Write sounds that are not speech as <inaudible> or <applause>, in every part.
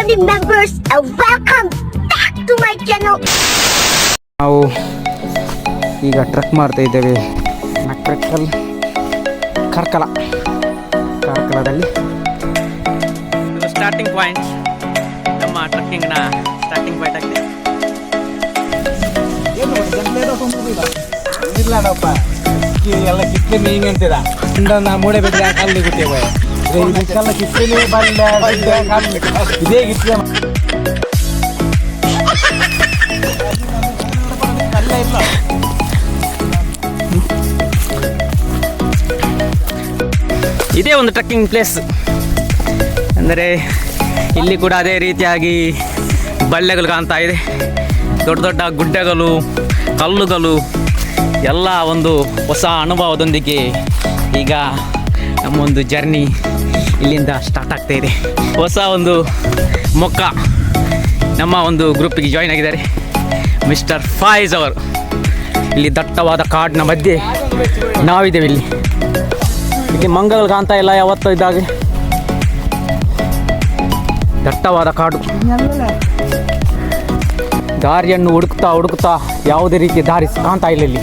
family members and welcome back to my channel. ನಾವು ಈಗ trek ಮಾಡ್ತಾ ಇದ್ದೇವೆ. ಟ್ರಕ್ಕಲ್ಲಿ ಕಾರ್ಕಳ ಕಾರ್ಕಳದಲ್ಲಿ ಸ್ಟಾರ್ಟಿಂಗ್ ಪಾಯಿಂಟ್ ನಮ್ಮ ಟ್ರಕ್ಕಿಂಗ್ನ ಸ್ಟಾರ್ಟಿಂಗ್ ಪಾಯಿಂಟ್ ಆಗಿದೆ. ಇರ್ಲಾಡಪ್ಪ ಎಲ್ಲ ಕಿತ್ಲೆ ನೀಂಗ್ ಅಂತೀರ? ನಾ ಮೂಡೆ ಬಿಟ್ಟರೆ ಅಲ್ಲಿ ಗುಟ್ಟೇವೆ ಇದೇ ಒಂದು ಟ್ರಕ್ಕಿಂಗ್ ಪ್ಲೇಸ್. ಅಂದರೆ ಇಲ್ಲಿ ಕೂಡ ಅದೇ ರೀತಿಯಾಗಿ ಬಳ್ಳೆಗಳು ಕಾಣ್ತಾ ಇದೆ. ದೊಡ್ಡ ದೊಡ್ಡ ಗುಡ್ಡಗಳು, ಕಲ್ಲುಗಳು, ಎಲ್ಲ ಒಂದು ಹೊಸ ಅನುಭವದೊಂದಿಗೆ ಈಗ ನಮ್ಮ ಒಂದು ಜರ್ನಿ ಇಲ್ಲಿಂದ ಸ್ಟಾರ್ಟ್ ಆಗ್ತಾ ಇದೆ. ಹೊಸ ಒಂದು ಮೊಕ್ಕ ನಮ್ಮ ಒಂದು ಗ್ರೂಪಿಗೆ ಜಾಯ್ನ್ ಆಗಿದ್ದಾರೆ. ಮಿಸ್ಟರ್ ಫಾಯ್ಸ್ ಅವರು. ಇಲ್ಲಿ ದಟ್ಟವಾದ ಕಾಡಿನ ಮಧ್ಯೆ ನಾವಿದ್ದೇವೆ ಇಲ್ಲಿ. ಇಲ್ಲಿ ಮಂಗಗಳು ಕಾಣ್ತಾ ಇಲ್ಲ, ಯಾವತ್ತೂ ಇದ್ದಾಗೆ. ದಟ್ಟವಾದ ಕಾಡು. ದಾರಿಯನ್ನು ಹುಡುಕ್ತಾ ಹುಡುಕ್ತಾ ಯಾವುದೇ ರೀತಿಯ ದಾರಿ ಕಾಣ್ತಾ ಇಲ್ಲ ಇಲ್ಲಿ.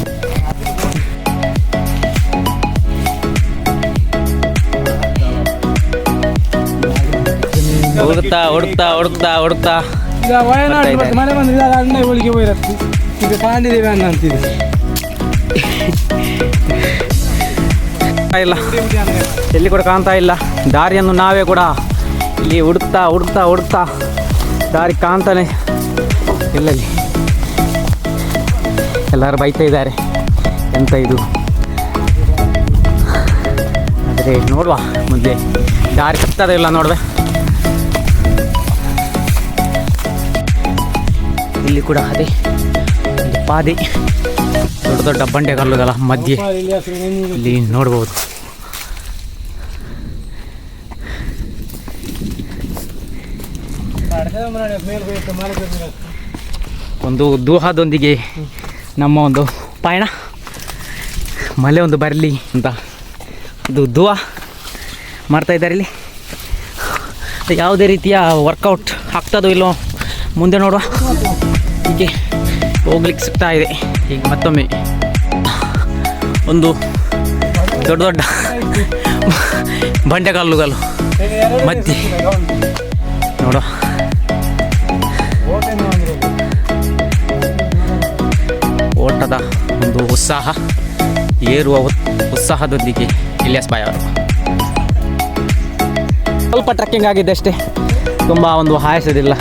ಹುಡುಕ್ತಾ ಹುಡುಕ್ತಾ ಹುಡುಕ್ತಾ ಹುಡುಕ್ತಾ. ಈಗ ವಯನಾಡು ಬರ್ತಾ. ಮನೆ ಬಂದ್ರೆ ಈಗ ಅಣ್ಣ ಹೋಳಿಗೆ ಹೋಗಿರತ್ತೆ ಈಗ ಪಾಂಡಿದೇವಿ ಅಣ್ಣ ಅಂತಿದೆ. ಇಲ್ಲ. ಎಲ್ಲಿ ಕೂಡ ಕಾಣ್ತಾ ಇಲ್ಲ. ದಾರಿಯನ್ನು ನಾವೇ ಕೂಡ ಇಲ್ಲಿ ಹುಡುಕ್ತಾ ಹುಡುಕ್ತಾ ಹುಡುಕ್ತಾ. ದಾರಿ ಕಾಣ್ತಾನೆ ಇಲ್ಲ ಇಲ್ಲಿ. ಎಲ್ಲರೂ ಬೈತಾ ಇದ್ದಾರೆ. ಎಂತ ಇದು? ಆದರೆ ನೋಡುವ ಮುಂದೆ. ದಾರಿ ಸಿಗ್ತದೆ ಇಲ್ಲ ನೋಡುವೆ. ಇಲ್ಲಿ ಕೂಡ ಅದೇ ಒಂದು ಪಾದೆ. ದೊಡ್ಡ ದೊಡ್ಡ ಬಂಡೆಗಲ್ಲುಗಳ ಮಧ್ಯೆ ಇಲ್ಲಿ ನೋಡ್ಬೋದು. ಒಂದು ದೂಹದೊಂದಿಗೆ ನಮ್ಮ ಒಂದು ಪಯಣ. ಮಳೆ ಒಂದು ಬರಲಿ ಅಂತ ಒಂದು ದೂಹ ಮಾಡ್ತಾ ಇದ್ದಾರೆ ಇಲ್ಲಿ. ಯಾವುದೇ ರೀತಿಯ ವರ್ಕೌಟ್ ಆಗ್ತದೋ ಇಲ್ಲೋ ಮುಂದೆ ನೋಡುವ. ಹೀಗೆ ಹೋಗ್ಲಿಕ್ಕೆ ಸಿಗ್ತಾ ಇದೆ. ಈಗ ಮತ್ತೊಮ್ಮೆ ಒಂದು ದೊಡ್ಡ ದೊಡ್ಡ ಬಂಡೆಕಲ್ಲುಗಳು ಅಂದ್ರೆ ಇದು. ಓಟದ ಒಂದು ಉತ್ಸಾಹ ಏರುವ ಉತ್ಸಾಹದೊಂದಿಗೆ ಇಲಿಯಾಸ್ ಬಾಯ್ ಅವರು. ಸ್ವಲ್ಪ ಟ್ರೆಕ್ಕಿಂಗ್ ಆಗಿದೆ ಅಷ್ಟೇ. ತುಂಬ ಒಂದು ಆಯಾಸದಿಲ್ಲ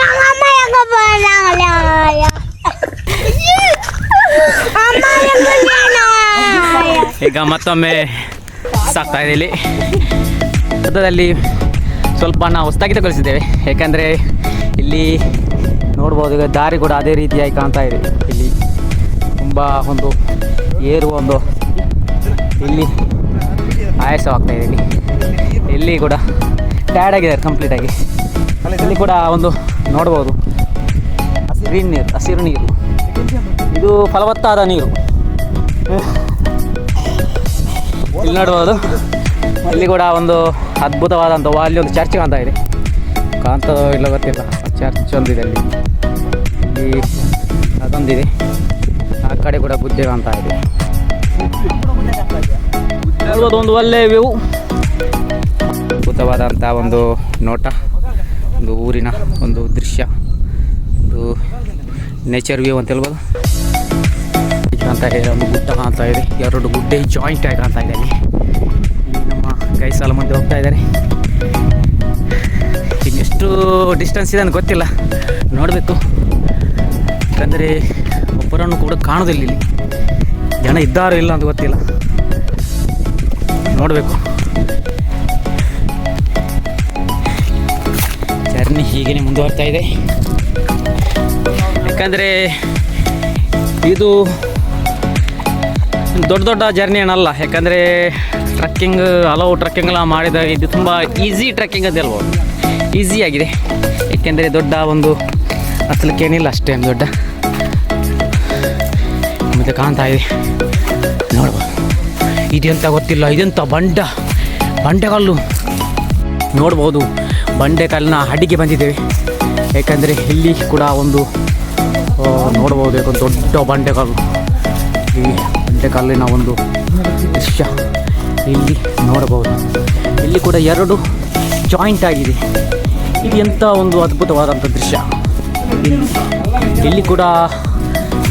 <laughs> ಈಗ ಮತ್ತೊಮ್ಮೆ ಸಾಕ್ತಾ ಇಲ್ಲಿ ಪಕ್ಕದಲ್ಲಿ ಸ್ವಲ್ಪ ನಾವು ಸ್ಥಗಿತಗೊಳಿಸಿದ್ದೇವೆ. ಯಾಕಂದರೆ ಇಲ್ಲಿ ನೋಡ್ಬೋದು ಈಗ ದಾರಿ ಕೂಡ ಅದೇ ರೀತಿಯಾಗಿ ಕಾಣ್ತಾ ಇದೆ. ಇಲ್ಲಿ ತುಂಬ ಒಂದು ಏರು ಒಂದು ಇಲ್ಲಿ ಆಯಾಸವಾಗ್ತಾ ಇದೆ. ಇಲ್ಲಿ ಇಲ್ಲಿ ಕೂಡ ಟಯರ್ಡ್ ಆಗಿದ್ದಾರೆ ಕಂಪ್ಲೀಟಾಗಿ ಇಲ್ಲಿ ಕೂಡ ಒಂದು ನೋಡ್ಬೋದು. ಗ್ರೀನ್ ನೀರು, ಹಸಿರು ನೀರು. ಇದು ಫಲವತ್ತಾದ ನೀರು. ಇಲ್ಲಿ ನೋಡ್ಬೋದು. ಇಲ್ಲಿ ಕೂಡ ಒಂದು ಅದ್ಭುತವಾದಂಥ ಅಲ್ಲಿ ಒಂದು ಚರ್ಚ್ ಕಾಣ್ತಾ ಇದೆ. ಕಾಣ್ತದೋ ಇಲ್ಲ ಗೊತ್ತಿಲ್ಲ. ಚರ್ಚ್ ಒಂದಿದೆ ಅಲ್ಲಿ. ಇಲ್ಲಿ ಅದೊಂದಿದೆ. ಆ ಕಡೆ ಕೂಡ ಗುದ್ದೆ ಕಾಣ್ತಾ ಇದೆ. ಒಂದು ಒಳ್ಳೆಯ ವ್ಯೂ. ಅದ್ಭುತವಾದಂಥ ಒಂದು ನೋಟ. ಒಂದು ಊರಿನ ಒಂದು ದೃಶ್ಯ. ಒಂದು ನೇಚರ್ ವ್ಯೂ ಅಂತ ಹೇಳ್ಬೋದು. ಅಂತ ಹೇಳಿ ಒಂದು ಗುಡ್ಡ ಕಾಣ್ತಾ ಇದೆ. ಎರಡು ಗುಡ್ಡೆ ಜಾಯಿಂಟ್ ಆಗಿ ಕಾಣ್ತಾ ಇದೆ ಅಲ್ಲಿ. ನಮ್ಮ ಕೈ ಸಾಲ ಮಂದಿ ಹೋಗ್ತಾ ಇದ್ದಾರೆ. ಇನ್ನೆಷ್ಟು ಡಿಸ್ಟೆನ್ಸ್ ಇದೆ ಅಂತ ಗೊತ್ತಿಲ್ಲ. ನೋಡಬೇಕು. ಯಾಕಂದರೆ ಒಬ್ಬರನ್ನು ಕೂಡ ಕಾಣೋದಿಲ್ಲ ಇಲ್ಲಿ. ಜನ ಇದ್ದಾರೋ ಇಲ್ಲ ಅಂತ ಗೊತ್ತಿಲ್ಲ. ನೋಡಬೇಕು. ಜರ್ನಿ ಹೀಗೇನೆ ಮುಂದುವರ್ತಾ ಇದೆ. ಯಾಕಂದರೆ ಇದು ದೊಡ್ಡ ದೊಡ್ಡ ಜರ್ನಿ ಏನಲ್ಲ ಯಾಕಂದರೆ ಟ್ರಕ್ಕಿಂಗ್ ಹಲವು ಟ್ರಕ್ಕಿಂಗ್ ಎಲ್ಲ ಮಾಡಿದಾಗ ಇದು ತುಂಬ ಈಸಿ ಟ್ರಕ್ಕಿಂಗ್ ಅಂತ ಹೇಳ್ಬೋದು ಆಗಿದೆ. ಏಕೆಂದರೆ ದೊಡ್ಡ ಒಂದು ಏನಿಲ್ಲ ಅಷ್ಟೇನು ದೊಡ್ಡ ಮತ್ತೆ ಕಾಣ್ತಾ ಇದೆ. ನೋಡ್ಬೋದು. ಇದೆಂತ ಗೊತ್ತಿಲ್ಲ, ಇದೆಂತ ಬಂಡ, ಬಂಡೆಗಲ್ಲು. ನೋಡ್ಬೋದು. ಬಂಡೆಕಲ್ಲಿನ ಅಡಿಗೆ ಬಂದಿದ್ದೇವೆ. ಏಕೆಂದರೆ ಇಲ್ಲಿ ಕೂಡ ಒಂದು ನೋಡಬಹುದು ಒಂದು ದೊಡ್ಡ ಬಂಡೆಕಲ್ಲು ಈ ಬಂಡೆಕಲ್ಲಿನ ಒಂದು ದೃಶ್ಯ ಇಲ್ಲಿ ನೋಡಬಹುದು. ಇಲ್ಲಿ ಕೂಡ ಎರಡು ಜಾಯಿಂಟ್ ಆಗಿದೆ. ಇದು ಎಂಥ ಒಂದು ಅದ್ಭುತವಾದಂಥ ದೃಶ್ಯ. ಇಲ್ಲಿ ಕೂಡ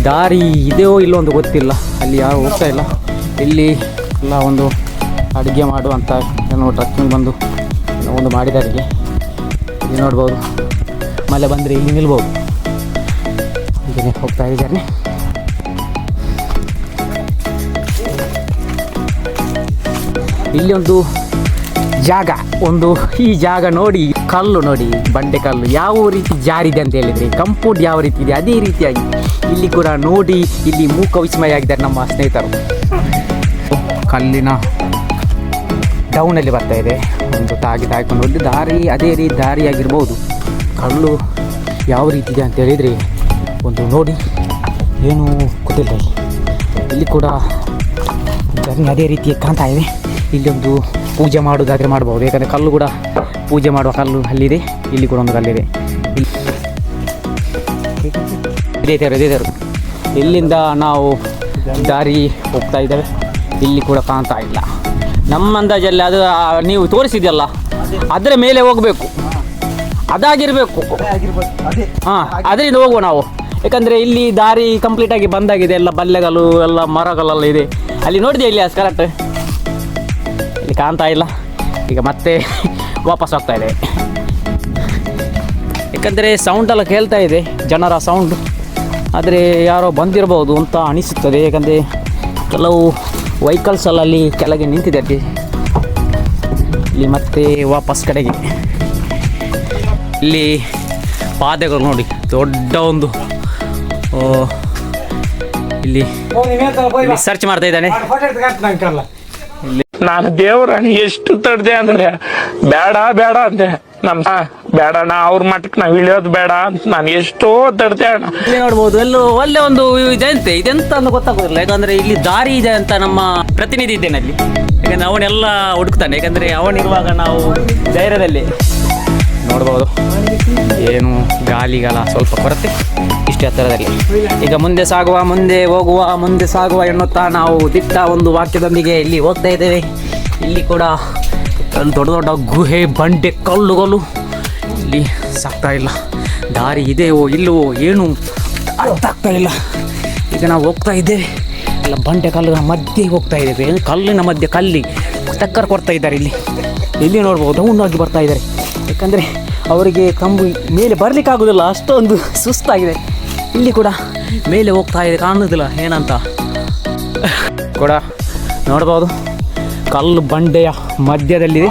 ದಾರಿ ಇದೆಯೋ ಇಲ್ಲೋ ಒಂದು ಗೊತ್ತಿಲ್ಲ. ಅಲ್ಲಿ ಯಾರು ಹೋಗ್ತಾ ಇಲ್ಲ. ಇಲ್ಲಿ ಎಲ್ಲ ಒಂದು ಅಡುಗೆ ಮಾಡುವಂಥ ಏನೋ ಟ್ರಕ್ಕಿಂಗ್ ಬಂದು ಒಂದು ಮಾಡಿದ ಇಲ್ಲಿ ಇಲ್ಲಿ ನೋಡ್ಬೋದು. ಮಳೆ ಬಂದರೆ ಇಲ್ಲಿ ನಿಲ್ಬೋದು. ಹೀಗೆ ಹೋಗ್ತಾ ಇದ್ದಾರೆ ಇಲ್ಲಿ ಒಂದು ಜಾಗ, ಒಂದು ಈ ಜಾಗ ನೋಡಿ, ಕಲ್ಲು ನೋಡಿ, ಬಂಡೆ ಕಲ್ಲು ಯಾವ ರೀತಿ ಜಾರಿದೆ ಅಂತ ಹೇಳಿದರೆ ಕಂಪೌಂಡ್ ಯಾವ ರೀತಿ ಇದೆ, ಅದೇ ರೀತಿಯಾಗಿ ಇಲ್ಲಿ ಕೂಡ ನೋಡಿ, ಇಲ್ಲಿ ಮೂಕ ವಿಸ್ಮಯ ಆಗಿದ್ದಾರೆ ನಮ್ಮ ಸ್ನೇಹಿತರು. ಕಲ್ಲಿನ ಡೌನಲ್ಲಿ ಬರ್ತಾ ಇದೆ. ಒಂದು ತಾಗಿ ತಾಯ್ಕೊಂಡು ಒಂದು ದಾರಿ, ಅದೇ ರೀತಿ ದಾರಿಯಾಗಿರ್ಬೋದು. ಕಲ್ಲು ಯಾವ ರೀತಿ ಇದೆ ಅಂತ ಹೇಳಿದರೆ ಒಂದು ನೋಡಿ, ಏನು ಗೊತ್ತಿಲ್ಲ ಇಲ್ಲಿ. ಕೂಡ ಜರ್ನಿ ಅದೇ ರೀತಿ ಕಾಣ್ತಾ ಇಲ್ಲಿ ಒಂದು ಪೂಜೆ ಮಾಡೋದಾದರೆ ಮಾಡ್ಬೋದು. ಯಾಕಂದರೆ ಕಲ್ಲು ಕೂಡ ಪೂಜೆ ಮಾಡುವ ಕಲ್ಲು ಅಲ್ಲಿದೆ, ಇಲ್ಲಿ ಕೂಡ ಒಂದು ಕಲ್ಲಿದೆ. ಇದೇ ಥರ ಇದೇ ಥರ ಇಲ್ಲಿಂದ ನಾವು ದಾರಿ ಹೋಗ್ತಾ ಇದ್ದೇವೆ. ಇಲ್ಲಿ ಕೂಡ ಕಾಣ್ತಾ ಇಲ್ಲ. ನಮ್ಮ ಅಂದಾಜಲ್ಲಿ ಅದು ನೀವು ತೋರಿಸಿದ್ಯಲ್ಲ, ಅದರ ಮೇಲೆ ಹೋಗಬೇಕು. ಅದಾಗಿರಬೇಕು. ಹಾಂ, ಅದರಿಂದ ಹೋಗುವ ನಾವು. ಯಾಕಂದರೆ ಇಲ್ಲಿ ದಾರಿ ಕಂಪ್ಲೀಟಾಗಿ ಬಂದಾಗಿದೆ. ಎಲ್ಲ ಬಲ್ಲೆಗಳು, ಎಲ್ಲ ಮರಗಳೆಲ್ಲ ಇದೆ. ಅಲ್ಲಿ ನೋಡಿದೆ ಇಲ್ಲಿ ಕರೆಕ್ಟ್ ಇಲ್ಲಿ ಕಾಣ್ತಾ ಇಲ್ಲ. ಈಗ ಮತ್ತೆ ವಾಪಸ್ ಹೋಗ್ತಾ ಇದೆ. ಯಾಕಂದರೆ ಸೌಂಡ್ ಎಲ್ಲ ಕೇಳ್ತಾ ಇದೆ, ಜನರ ಸೌಂಡ್ ಆದರೆ ಯಾರೋ ಬಂದಿರಬಹುದು ಅಂತ ಅನಿಸುತ್ತದೆ. ಯಾಕಂದರೆ ಕೆಲವು ವೆಹಿಕಲ್ಸ್ ಎಲ್ಲ ಅಲ್ಲಿ ಕೆಳಗೆ ನಿಂತಿದೆ ಅಲ್ಲಿ ಇಲ್ಲಿ ಮತ್ತೆ ವಾಪಸ್ ಕಡೆಗೆ. ಇಲ್ಲಿ ಪಾದೆಗಳು ನೋಡಿ, ದೊಡ್ಡ ಒಂದು ಇಲ್ಲಿ ಸರ್ಚ್ ಮಾಡ್ತಾ ಇದ್ದಾನೆ. ನಾನು ದೇವ್ರ ಎಷ್ಟು ತಡ್ದೆ ಅಂದ್ರೆ, ಬೇಡ ಬೇಡ ಅಂದೆ. ನಮ್ ಬೇಡ ನಾ ಅವ್ರ ಮಟ್ಟಕ್ಕೆ ನಾವ್ ಇಳಿಯೋದು ಬೇಡ ಅಂತ ನಾನು ಎಷ್ಟೋ ತಡ್ದೆ ಅಣ್ಣ. ನೋಡ್ಬೋದು, ಎಲ್ಲೂ ಒಳ್ಳೆ ಒಂದು ಇದೆಂತೆ ಇದೆಂತ ಅಂತ ಗೊತ್ತಾಗೋದಿಲ್ಲ. ಯಾಕಂದ್ರೆ ಇಲ್ಲಿ ದಾರಿ ಇದೆ ಅಂತ ನಮ್ಮ ಪ್ರತಿನಿಧಿ ಇದ್ದೇನೆ ಅಲ್ಲಿ. ಯಾಕಂದ್ರೆ ಅವನೆಲ್ಲ ಹುಡುಕ್ತಾನೆ. ಯಾಕಂದ್ರೆ ಅವನಿರುವಾಗ ನಾವು ಧೈರ್ಯದಲ್ಲಿ ನೋಡ್ಬೋದು. ಏನು ಗಾಲಿಗಳ ಸ್ವಲ್ಪ ಕೊರತೆ ಇಷ್ಟು ಎತ್ತರದಲ್ಲಿ ಈಗ ಮುಂದೆ ಸಾಗುವ, ಮುಂದೆ ಹೋಗುವ, ಮುಂದೆ ಸಾಗುವ ಎನ್ನುತ್ತಾ ನಾವು ದಿಟ್ಟ ಒಂದು ವಾಕ್ಯದೊಂದಿಗೆ ಇಲ್ಲಿ ಹೋಗ್ತಾ ಇದ್ದೇವೆ. ಇಲ್ಲಿ ಕೂಡ ಒಂದು ದೊಡ್ಡ ದೊಡ್ಡ ಗುಹೆ, ಬಂಡೆ, ಕಲ್ಲುಗಳು. ಇಲ್ಲಿ ಸಾಕ್ತಾ ಇಲ್ಲ. ದಾರಿ ಇದೆಯೋ ಇಲ್ಲವೋ ಏನು ಅರ್ಥಾಗ್ತಾ ಇಲ್ಲ. ಈಗ ನಾವು ಹೋಗ್ತಾ ಇದ್ದೇವೆ. ಎಲ್ಲ ಬಂಡೆ, ಕಲ್ಲುಗಳ ಮಧ್ಯೆ ಹೋಗ್ತಾ ಇದ್ದೇವೆ. ಏನು ಕಲ್ಲಿನ ಮಧ್ಯೆ, ಕಲ್ಲಿ. ಟಕ್ಕರ್ ಕೊಡ್ತಾ ಇದ್ದಾರೆ ಇಲ್ಲಿ. ಇಲ್ಲಿ ನೋಡ್ಬೋದು? ಆಗಿ ಬರ್ತಾ ಇದ್ದಾರೆ. ಯಾಕಂದರೆ ಅವರಿಗೆ ಕಂಬು ಮೇಲೆ ಬರಲಿಕ್ಕೆ ಆಗೋದಿಲ್ಲ. ಅಷ್ಟೊಂದು ಸುಸ್ತಾಗಿದೆ. ಇಲ್ಲಿ ಕೂಡ ಮೇಲೆ ಹೋಗ್ತಾ ಇದೆ. ಕಾಣೋದಿಲ್ಲ. ಏನಂತ? ಕೂಡ ನೋಡ್ಬೋದು. ಕಲ್ಲು ಬಂಡೆಯ ಮಧ್ಯದಲ್ಲಿದೆ.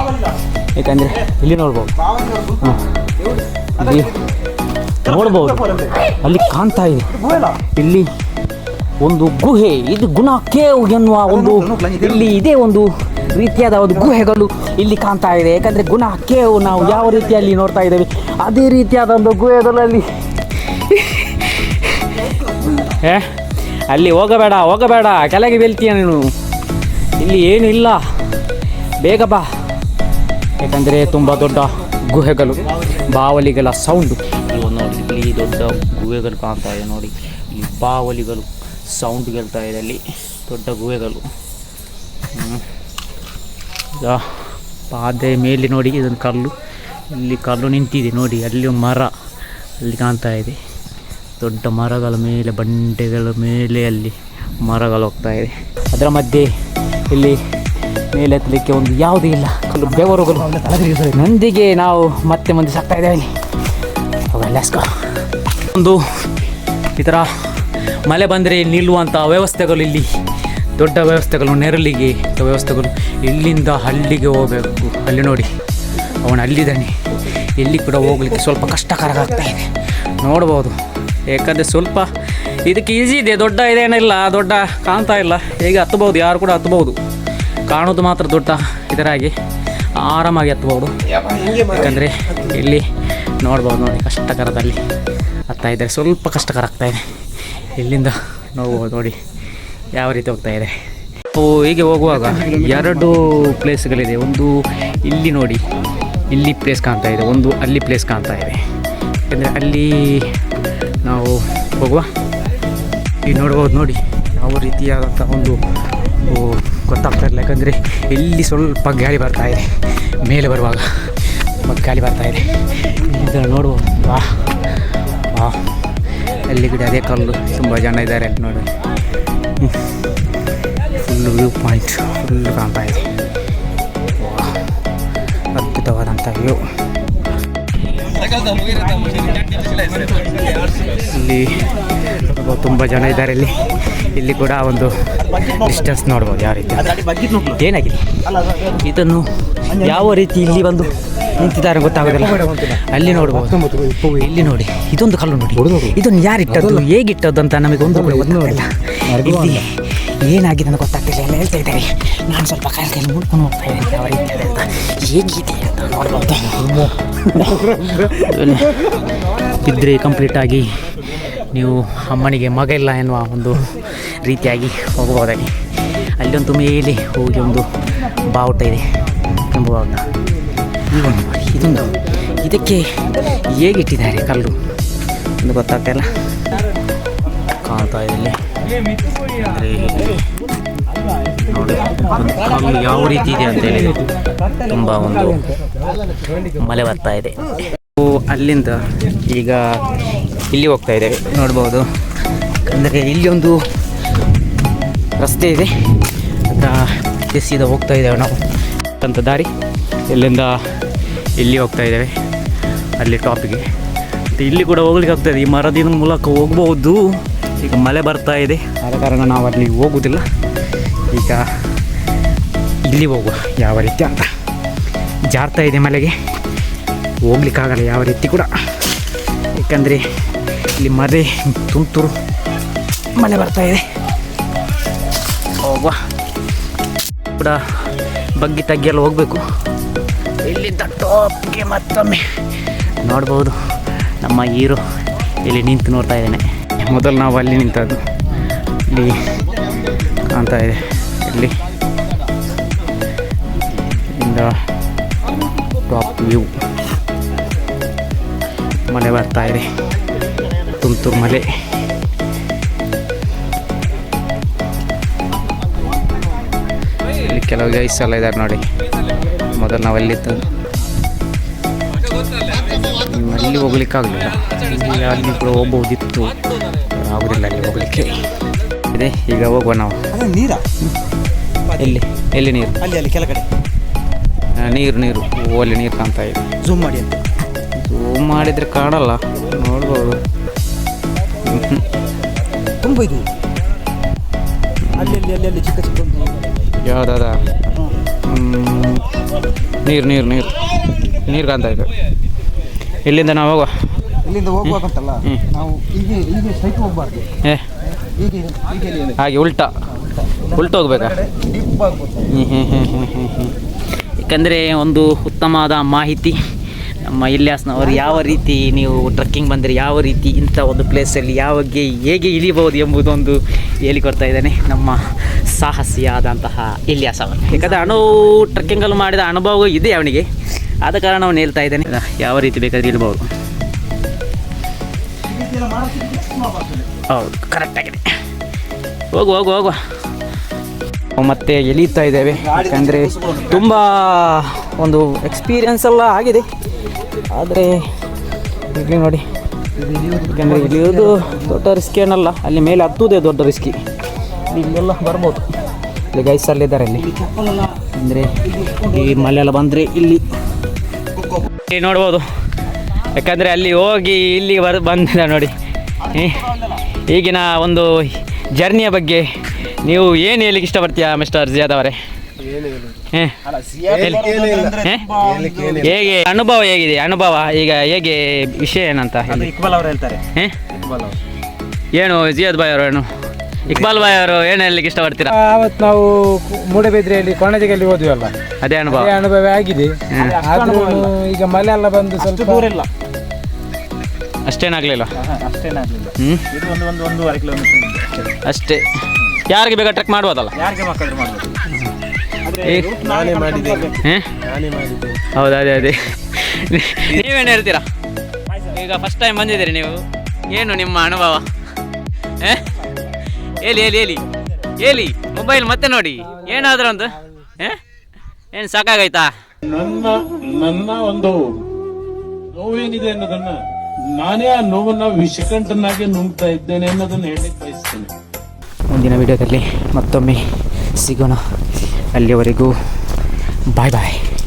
ಯಾಕಂದರೆ ಇಲ್ಲಿ ನೋಡ್ಬೋದು. ಅಲ್ಲಿ ನೋಡ್ಬೋದು. ಅಲ್ಲಿ ಕಾಣ್ತಾ ಇದೆ. ಇಲ್ಲಿ ಒಂದು ಗುಹೆ, ಇದು ಗುಣ ಕೇವ್ ಎನ್ನುವ ಒಂದು ಇಲ್ಲಿ ಇದೇ ಒಂದು ರೀತಿಯಾದ ಒಂದು ಗುಹೆಗಳು ಇಲ್ಲಿ ಕಾಣ್ತಾ ಇದೆ. ಯಾಕಂದರೆ ಗುಣ ಕೇವ್ ನಾವು ಯಾವ ರೀತಿಯಲ್ಲಿ ನೋಡ್ತಾ ಇದ್ದೇವೆ? ಅದೇ ರೀತಿಯಾದ ಒಂದು ಗುಹೆಗಳಲ್ಲಿ. ಏ, ಅಲ್ಲಿ ಹೋಗಬೇಡ ಹೋಗಬೇಡ. ಕೆಳಗೆ ಬೀಳ್ತೀಯ ನೀನು? ಇಲ್ಲಿ ಏನಿಲ್ಲ. ಬೇಗ ಬಾ. ಯಾಕಂದರೆ ತುಂಬ ದೊಡ್ಡ ಗುಹೆಗಳು, ಬಾವಲಿಗಳ ಸೌಂಡು ಇವಾಗ ನೋಡಿ, ಇಲ್ಲಿ ದೊಡ್ಡ ಗುಹೆಗಳು ಕಾಣ್ತಾ ಇದೆ ನೋಡಿ. ಈ ಬಾವಲಿಗಳು ಸೌಂಡ್ ಕೇಳ್ತಾ ಇದೆ ಅಲ್ಲಿ. ದೊಡ್ಡ ಗುಹೆಗಳು. ಈಗ ಪಾದೆ ಮೇಲೆ ನೋಡಿ, ಇದೊಂದು ಕಲ್ಲು. ಇಲ್ಲಿ ಕಲ್ಲು ನಿಂತಿದೆ ನೋಡಿ, ಅಲ್ಲಿ ಮರ ಅಲ್ಲಿ ಕಾಣ್ತಾ ಇದೆ. ದೊಡ್ಡ ಮರಗಳ ಮೇಲೆ, ಬಂಡೆಗಳ ಮೇಲೆ ಅಲ್ಲಿ ಮರಗಳು ಹೋಗ್ತಾ ಇದೆ. ಅದರ ಮಧ್ಯೆ ಇಲ್ಲಿ ಮೇಲೆ ಹತ್ತಲಿಕ್ಕೆ ಒಂದು ಯಾವುದೇ ಇಲ್ಲ. ಕಲ್ಲು ಬೆವರುಗಳು. ನಂದಿಗೆ ನಾವು ಮತ್ತೆ ಮುಂದೆ ಸಾಕ್ತಾ ಇದ್ದೇವೆ. ಒಂದು ಈ ಥರ ಮಳೆ ಬಂದರೆ ನಿಲ್ಲುವಂಥ ವ್ಯವಸ್ಥೆಗಳು ಇಲ್ಲಿ. ದೊಡ್ಡ ವ್ಯವಸ್ಥೆಗಳು, ನೆರಳಿಗೆ ವ್ಯವಸ್ಥೆಗಳು. ಇಲ್ಲಿಂದ ಹಳ್ಳಿಗೆ ಹೋಗಬೇಕು. ಅಲ್ಲಿ ನೋಡಿ, ಅವನು ಅಲ್ಲಿದ್ದಾನೆ. ಇಲ್ಲಿ ಕೂಡ ಹೋಗ್ಲಿಕ್ಕೆ ಸ್ವಲ್ಪ ಕಷ್ಟಕರ ಇದೆ. ನೋಡ್ಬೋದು. ಯಾಕಂದರೆ ಸ್ವಲ್ಪ ಇದಕ್ಕೆ ಈಸಿ ಇದೆ. ದೊಡ್ಡ ಇದೇನಿಲ್ಲ ದೊಡ್ಡ ಕಾಣ್ತಾ ಇಲ್ಲ. ಹೇಗೆ ಹತ್ತಬಹುದು? ಯಾರು ಕೂಡ ಹತ್ತಬಹುದು. ಕಾಣೋದು ಮಾತ್ರ ದೊಡ್ಡ ಇದರಾಗಿ ಆರಾಮಾಗಿ ಹತ್ಬೋದು ಯಾಕಂದರೆ ಇಲ್ಲಿ ನೋಡ್ಬೋದು ನೋಡಿ, ಕಷ್ಟಕರದಲ್ಲಿ ಹತ್ತಾ ಇದ್ದಾರೆ. ಸ್ವಲ್ಪ ಕಷ್ಟಕರ ಆಗ್ತಾ ಇದೆ. ಇಲ್ಲಿಂದ ನೋಡ್ಬೋದು ನೋಡಿ ಯಾವ ರೀತಿ ಹೋಗ್ತಾ ಇದೆ. ಓ, ಹೀಗೆ ಹೋಗುವಾಗ ಎರಡು ಪ್ಲೇಸ್ಗಳಿದೆ. ಒಂದು ಇಲ್ಲಿ ನೋಡಿ, ಇಲ್ಲಿ ಪ್ಲೇಸ್ ಕಾಣ್ತಾ ಇದೆ. ಒಂದು ಅಲ್ಲಿ ಪ್ಲೇಸ್ ಕಾಣ್ತಾ ಇದೆ. ಯಾಕಂದರೆ ಅಲ್ಲಿ ನಾವು ಹೋಗುವ ಈಗ ನೋಡ್ಬೋದು ನೋಡಿ, ಯಾವ ರೀತಿಯಾದಂಥ ಒಂದು ಗೊತ್ತಾಗ್ತಾ ಇರಲಿಲ್ಲ. ಯಾಕಂದರೆ ಇಲ್ಲಿ ಸ್ವಲ್ಪ ಗಾಳಿ ಬರ್ತಾ ಇದೆ. ಮೇಲೆ ಬರುವಾಗ ಗಾಳಿ ಬರ್ತಾ ಇದೆ. ಇದರ ನೋಡ್ಬೋದು. ವಾ ವಾ. ಅಲ್ಲಿ ಗಿಡ ಅದೇ ಕಲ್ಲು. ತುಂಬ ಜನ ಇದ್ದಾರೆ ನೋಡಿ. Full view point. ಫುಲ್ ಕಾಣ್ತಾ ಇದೆ. ಅದ್ಭುತವಾದಂಥ ವ್ಯೂ. ಇಲ್ಲಿ ತುಂಬ ಜನ ಇದ್ದಾರೆ ಇಲ್ಲಿ. ಇಲ್ಲಿ ಕೂಡ ಒಂದು ಡಿಸ್ಟೆನ್ಸ್ ನೋಡ್ಬೋದು ಯಾವ ರೀತಿ ಏನಾಗಿದೆ? ಇದನ್ನು ಯಾವ ರೀತಿ ಇಲ್ಲಿ ಬಂದು ನಿಂತಿದ್ದಾರೆ ಗೊತ್ತಾಗೋದಿಲ್ಲ. ಅಲ್ಲಿ ನೋಡ್ಬೋದು. ಇಲ್ಲಿ ನೋಡಿ, ಇದೊಂದು ಕಲ್ಲು ನೋಡಿ. ಇದನ್ನು ಯಾರಿಟ್ಟದ್ದು, ಹೇಗಿಟ್ಟದ್ದು ಅಂತ ನಮಗೆ ಒಂದು ಇಲ್ಲಿ ಏನಾಗಿದೆ ಅಂತ ಗೊತ್ತಾಗ್ತಿಲ್ಲ. ಎಲ್ಲ ಹೇಳ್ತಾ ಇದ್ದಾರೆ. ನಾನು ಸ್ವಲ್ಪ ಕಾಲ ಮುಡ್ಕೊಂಡು ಹೋಗ್ತಾ ಇದ್ದೀನಿ. ಯಾವ ರೀತಿ ಅಂತ. ಹೇಗಿದೆ ಅಂತ ನೋಡ್ಬೋದು. ಇದ್ರೆ ಕಂಪ್ಲೀಟ್ ಆಗಿ ನೀವು ಅಮ್ಮನಿಗೆ ಮಗ ಇಲ್ಲ ಎನ್ನುವ ಒಂದು ರೀತಿಯಾಗಿ ಹೋಗಬಹುದಾಗಿ ಅಲ್ಲೊಂದು ಮೇಲೆ ಹೋಗಿ ಒಂದು ಬಾವುಟ ಇದೆ. ತುಂಬ ಬಾವುಟ ಈಗ ಒಂದು ಇದೊಂದು ಇದಕ್ಕೆ ಹೇಗಿಟ್ಟಿದ್ದಾರೆ ಕಲ್ಲು? ಒಂದು ಗೊತ್ತಾಗ್ತಾ ಇಲ್ಲ. ಕಾಣ್ತಾ ಇದೆ ನೋಡಿ ಯಾವ ರೀತಿ ಇದೆ ಅಂತ ಹೇಳಿ ತುಂಬ ಒಂದು ಮಳೆ ಬರ್ತಾ ಇದೆ. ಅಲ್ಲಿಂದ ಈಗ ಇಲ್ಲಿ ಹೋಗ್ತಾ ಇದ್ದೇವೆ ನೋಡ್ಬೋದು. ಅಂದರೆ ಇಲ್ಲಿ ಒಂದು ರಸ್ತೆ ಇದೆ. ಅಂತ ಸೀದಾ ಹೋಗ್ತಾ ಇದ್ದೇವೆ ನಾವು. ಅಂತ ದಾರಿ ಇಲ್ಲಿಂದ ಇಲ್ಲಿ ಹೋಗ್ತಾ ಇದ್ದೇವೆ. ಅಲ್ಲಿ ಟಾಪಿಗೆ ಮತ್ತು ಇಲ್ಲಿ ಕೂಡ ಹೋಗ್ಲಿಕ್ಕೆ ಆಗ್ತದೆ. ಈ ಮರದಿನ ಮೂಲಕ ಹೋಗ್ಬೋದು. ಈಗ ಮಳೆ ಬರ್ತಾ ಇದೆ. ಆದ ಕಾರಣ ನಾವು ಅಲ್ಲಿ ಹೋಗುವುದಿಲ್ಲ ಈಗ ಇಲ್ಲಿ ಹೋಗುವ ಯಾವ ರೀತಿ ಅಂತ. ಜಾರ್ತಾ ಇದೆ ಮಳೆಗೆ. ಹೋಗ್ಲಿಕ್ಕಾಗಲ್ಲ ಯಾವ ರೀತಿ ಕೂಡ. ಏಕೆಂದರೆ ಇಲ್ಲಿ ಮರೆ, ತುಂತುರು ಮಳೆ ಬರ್ತಾ ಇದೆ. ಹೋಗುವ. ಕೂಡ ಬಗ್ಗಿ ತಗ್ಗಿಯಲ್ಲಿ ಹೋಗಬೇಕು. ಇಲ್ಲಿಂದ ಟಾಪ್ಗೆ ಮತ್ತೊಮ್ಮೆ ನೋಡ್ಬೋದು. ನಮ್ಮ ಹೀರೋ ಇಲ್ಲಿ ನಿಂತು ನೋಡ್ತಾ ಇದ್ದೇನೆ. ಮೊದಲು ನಾವು ಅಲ್ಲಿ ನಿಂತದ್ದು. ಇಲ್ಲಿ ಕಾಣ್ತಾ ಇದೆ. ಇಲ್ಲಿ. ಇಂದ ಟಾಪ್ ವ್ಯೂ ಮಳೆ ಬರ್ತಾ ಇದೆ. ತುಂತುರು ಮಳೆ. ಇಲ್ಲಿ ಕೆಲವು ಗೈಸ್ ಎಲ್ಲ ಇದ್ದಾರೆ ನೋಡಿ. ಮೊದಲು ನಾವು ಅಲ್ಲಿತ್ತು ಅಲ್ಲಿ ಹೋಗ್ಲಿಕ್ಕಾಗಲಿಲ್ಲ. ಅಲ್ಲಿ ಕೂಡ ಹೋಗ್ಬೋದಿತ್ತು. ಆಗುದಿಲ್ಲ ಅಲ್ಲಿ ಹೋಗ್ಲಿಕ್ಕೆ. ಇದೆ ಈಗ ಹೋಗುವ ನಾವು. ನೀರ? ಎಲ್ಲಿ ಎಲ್ಲಿ ನೀರು? ಅಲ್ಲಿ ಅಲ್ಲಿ ಕೆಳಗಡೆ. ನೀರು ನೀರು. ಓಲಿ ಅಲ್ಲಿ ನೀರು ಕಾಣ್ತಾ ಇದೆ. ಝೂಮ್ ಮಾಡಿ ಝೂಮ್ ಮಾಡಿದರೆ ಕಾಣಲ್ಲ. ನೋಡ್ಬೋದು. ತುಂಬ ಇದು. ಅಲ್ಲಿ ಅಲ್ಲಿ ಅಲ್ಲಿ ಅಲ್ಲಿ ಚಿಕ್ಕ ಚಿಕ್ಕ ಯಾವ್ದಾದ? ನೀರು ನೀರು ನೀರು. ನೀರು ಕಾಣ್ತಾ ಇದೆ. ಇಲ್ಲಿಂದ ನಾವು ಹೋಗುವ? ಇಲ್ಲಿಂದ ಹೋಗ್ಬೇಕಂತಲ್ಲ ನಾವು ಹೀಗೆ ಹೀಗೆ ಸ್ಟ್ರೈಟ್ ಹೋಗ್ಬಾರ್ದು. ಏ. ಹೀಗೆ ಹೀಗೆ ಹಾಗೆ ಉಲ್ಟಾ. ಉಲ್ಟ ಹೋಗ್ಬೇಕಾ. ಯಾಕಂದರೆ ಒಂದು ಉತ್ತಮವಾದ ಮಾಹಿತಿ ನಮ್ಮ ಇಲ್ಯಾಸ್ನವರು ಯಾವ ರೀತಿ ನೀವು ಟ್ರಕ್ಕಿಂಗ್ ಬಂದರೆ ಯಾವ ರೀತಿ ಇಂಥ ಒಂದು ಪ್ಲೇಸಲ್ಲಿ ಯಾವಾಗ ಹೇಗೆ ಇಳಿಬೋದು ಎಂಬುದೊಂದು ಹೇಳಿಕೊಡ್ತಾ ಇದ್ದಾನೆ ನಮ್ಮ ಸಾಹಸಿಯಾದಂತಹ ಇಲ್ಯಾಸ್ ಅವರು ಯಾಕಂದರೆ ಅಣು ಟ್ರಕ್ಕಿಂಗಲ್ಲಿ ಮಾಡಿದ ಅನುಭವ ಇದೆ ಅವನಿಗೆ. ಆದ ಕಾರಣ ಅವನು ಹೇಳ್ತಾ ಇದ್ದಾನೆ. ಯಾವ ರೀತಿ ಬೇಕಾದ್ರೆ ಇರ್ಬೋದು ಹೌದು ಕರೆಕ್ಟಾಗಿದೆ ಹೋಗು ಹೋಗು ಹೋಗುವ ನಾವು ಮತ್ತೆ ಎಲೀತಾ ಇದ್ದೇವೆ. ಯಾಕಂದರೆ ತುಂಬ ಒಂದು ಎಕ್ಸ್ಪೀರಿಯನ್ಸ್ ಎಲ್ಲ ಆಗಿದೆ. ಆದರೆ ಇಲ್ಲಿ ನೋಡಿ, ಯಾಕಂದರೆ ಇಳಿಯೋದು ದೊಡ್ಡ ರಿಸ್ಕ್ ಏನಲ್ಲ, ಅಲ್ಲಿ ಮೇಲೆ ಹತ್ತುವುದೇ ದೊಡ್ಡ ರಿಸ್ಕಿ ಇಲ್ಲೆಲ್ಲ ಬರ್ಬೋದು. ಇಲ್ಲಿ ಗೈಸ್ ಅಲ್ಲಿದ್ದಾರೆ ಅಲ್ಲಿ ಅಂದರೆ ಈ ಮಳೆ ಎಲ್ಲ ಬಂದರೆ ಇಲ್ಲಿ ನೋಡ್ಬೋದು. ಯಾಕಂದರೆ ಅಲ್ಲಿ ಹೋಗಿ ಇಲ್ಲಿ ಬರ್ ಬಂದಿದೆ ನೋಡಿ. ಈಗಿನ ಒಂದು ಜರ್ನಿಯ ಬಗ್ಗೆ ನೀವು ಏನು ಹೇಳಿಕ್ಕೆ ಇಷ್ಟಪಡ್ತೀಯಾ ಮಿಸ್ಟರ್ ಜಿಯಾದ್ ಅವರೇ? ಹೇಗೆ ಅನುಭವ ಹೇಗಿದೆ? ಅನುಭವ ಈಗ ಹೇಗೆ ವಿಷಯ ಏನಂತ. ಇಕ್ಬಾಲ್ ಅವರು ಹೇಳ್ತಾರೆ. ಹೇ? ಇಕ್ಬಾಲ್ ಅವರು. ಏನು ಜಿಯಾದ್ ಬಾಯ್ ಅವರು ಏನು ಇಕ್ಬಾಲ್ ಬಾಯ್ ಅವರು ಏನು ಹೇಳಲಿಕ್ಕೆ ಇಷ್ಟಪಡ್ತೀರಾ? ಅವತ್ತು ನಾವು ಮೂಡಬಿದ್ರೆಯಲ್ಲಿ ಕೊಣಜಿಗೆಲ್ಲಿ ಹೋದ್ವಲ್ಲ ಅದೇ ಅನುಭವ. ಅದೇ ಅನುಭವ ಆಗಿದೆ. ಈಗ ಮಳೆ ಎಲ್ಲ ಬಂದು ಸ್ವಲ್ಪ ದೂರ ಇಲ್ಲ. ಅಷ್ಟೇನಾಗಲಿಲ್ಲ. ಅಷ್ಟೇನಾಗಲಿಲ್ಲ. ಹ್ಞೂ ಇದು ಒಂದು ಒಂದು ಒಂದೂವರೆ ಕಿಲೋಮೀಟರ್ ಅಷ್ಟೇ. ಯಾರಿಗೆ ಬೇಗ ಟ್ರೆಕ್ ಮಾಡ್ಬೋದಲ್ಲ? ಯಾರಿಗೆ ಮಕ್ಕಳು ಮಾಡ್ಬೋದು? ಏ ನಾನೇ ಮಾಡಿದ್ದೇನೆ. ಹೇ? ನಾನೇ ಮಾಡಿದ್ದೇನೆ. ಹೌದು ಅದೇ ಅದೇ. ನೀವೇನು ಹೇಳ್ತೀರಾ? ಈಗ ಫಸ್ಟ್ ಟೈಮ್ ಬಂದಿದ್ದೀರಿ ನೀವು. ಏನು ನಿಮ್ಮ ಅನುಭವ? ಏ? ಹೇಳಿ ಹೇಳಿ ಹೇಳಿ. ಹೇಳಿ ಮೊಬೈಲ್ ಮತ್ತೆ ನೋಡಿ. ಏನಾದರೂ ಒಂದು ಏನು ಸಾಕಾಗೈತಾ ನನ್ನ ನನ್ನ ಒಂದು ನೋವೇನಿದೆ ಅನ್ನೋದನ್ನ ನಾನೇ ಆ ನೋವನ್ನ ವಿಷಕಂಠನಾಗಿ ನುಂಗ್ತಾ ಇದ್ದೇನೆ ಅನ್ನೋದನ್ನ ಹೇಳಲಿಕ್ಕೆ ಬಯಸ್ತೇನೆ. ಮುಂದಿನ ವಿಡಿಯೋದಲ್ಲಿ ಮತ್ತೊಮ್ಮೆ ಸಿಗೋಣ. ಅಲ್ಲಿಯವರೆಗೂ ಬಾಯ್ ಬಾಯ್.